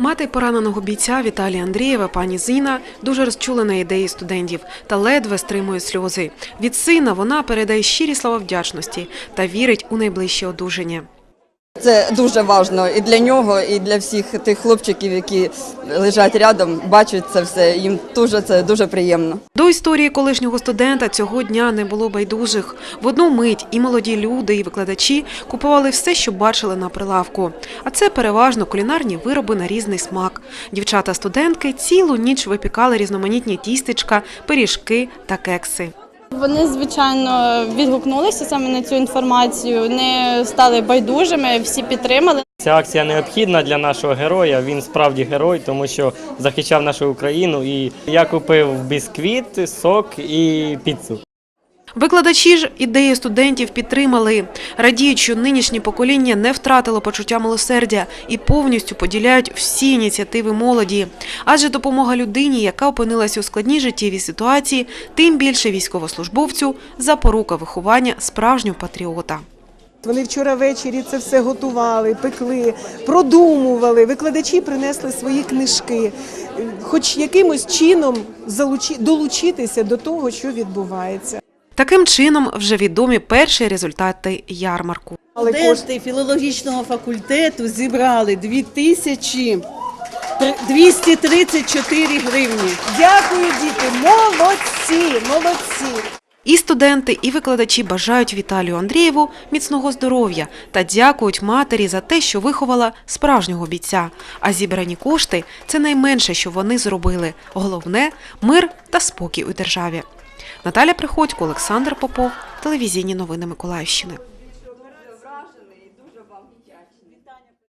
Мати пораненого бійця Віталія Андрієва, пані Зіна, дуже розчулена ідеї студентів та ледве стримує сльози. Від сина вона передає щирі слова вдячності та вірить у найближче одужання. Це дуже важливо і для нього, і для всіх тих хлопчиків, які лежать рядом, бачать це все. Їм дуже це дуже приємно. До історії колишнього студента цього дня не було байдужих. В одну мить і молоді люди, і викладачі купували все, що бачили на прилавку. А це переважно кулінарні вироби на різний смак. Дівчата-студентки цілу ніч випікали різноманітні тістечка, пиріжки та кекси. Вони, звичайно, відгукнулися саме на цю інформацію, не стали байдужими, всі підтримали. Ця акція необхідна для нашого героя. Він справді герой, тому що захищав нашу Україну. І я купив бісквіт, сок і піцу. Викладачі ж ідею студентів підтримали, радіють, що нинішнє покоління не втратило почуття милосердя і повністю поділяють всі ініціативи молоді. Адже допомога людині, яка опинилася у складній життєвій ситуації, тим більше військовослужбовцю запорука виховання справжнього патріота. Вони вчора ввечері це все готували, пекли, продумували. Викладачі принесли свої книжки, хоч якимось чином долучитися до того, що відбувається. Таким чином вже відомі перші результати ярмарку. Студенти філологічного факультету зібрали 2000 234 гривні. дякую, діти, молодці, молодці. І студенти, і викладачі бажають Віталію Андрієву міцного здоров'я та дякують матері за те, що виховала справжнього бійця. А зібрані кошти це найменше, що вони зробили. Головне мир та спокій у державі. Наталя Приходько, Олександр Попов, телевізійні новини Миколаївщини.